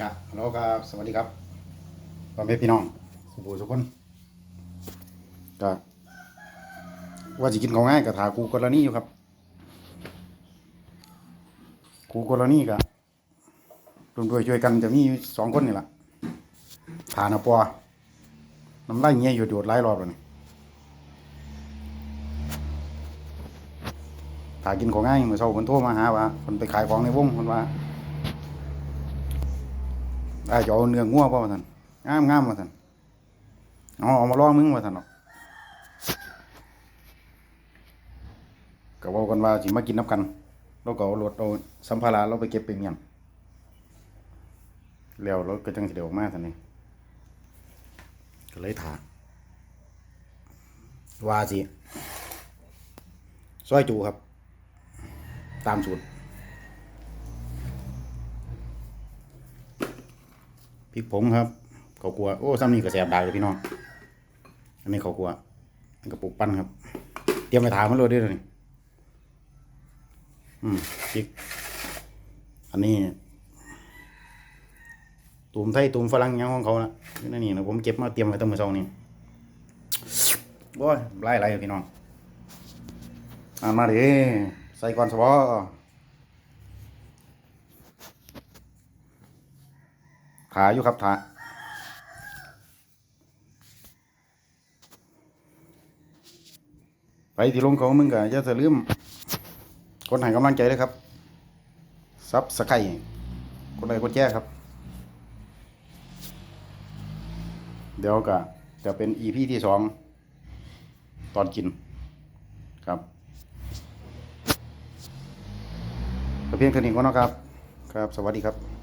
ครับแล้วก็สวัสดีครับพ่อแม่พี่น้อง สุภูสุคนก็ว่าจะกินของง่ายกับถาครูกรณีอยู่ครับครูกรณีก็รวมด้วยช่วยกันจะมีสองคนนี่แหละฐานะปอน้ำลายเงี้ยอยู่โดดหลายรอบแล้วนี่ถากินของง่ายเมื่อเช้าคนโทรมาหาว่าคนไปขายของในวงคนว่า ได้จะเอาเนื้องัวป่ะวะท่านงามงามวะท่านเอาเอามาลองมึงวะท่านเนาะก็บอกกันว่าสิมากินน้ำกันแล้วก็เอารถเอาสัมภาระเราไปเก็บไปเมียนแล้วรถก็จังสิเดียวออกท่านนี่ก็เลยถามว่าสิซอยจูครับ ตามสูตร พริกผงครับเขากลัวโอ้ซ้ำนี่ก็แสบดากเลยพี่น้องอันนี้เขากลัวอันกระปุกปั้นครับ เตรียมไปถามมันเลยด้วยนี่อืมพริกอันนี้ตูมไทยตูมฝรั่งยังของเขานะนี่นั่นนี่นะผมเก็บมาเตรียมไว้ตั้งแต่เช้านี่โอ้ยไล่ไล่พี่น้องอ่านมาดิใส่ก่อนสบอ ขาอยู่ครับขาไปที่ลงเขามึงก็อย่าจะลืมคนให้กำลังใจเลยครับ ซับสไครต์กดไลค์กดแชร์ครับ เดี๋ยวก็จะเป็นอีพีที่สองตอนกินครับเพียงเท่านี้ก็นะครับ ครับ สวัสดีครับ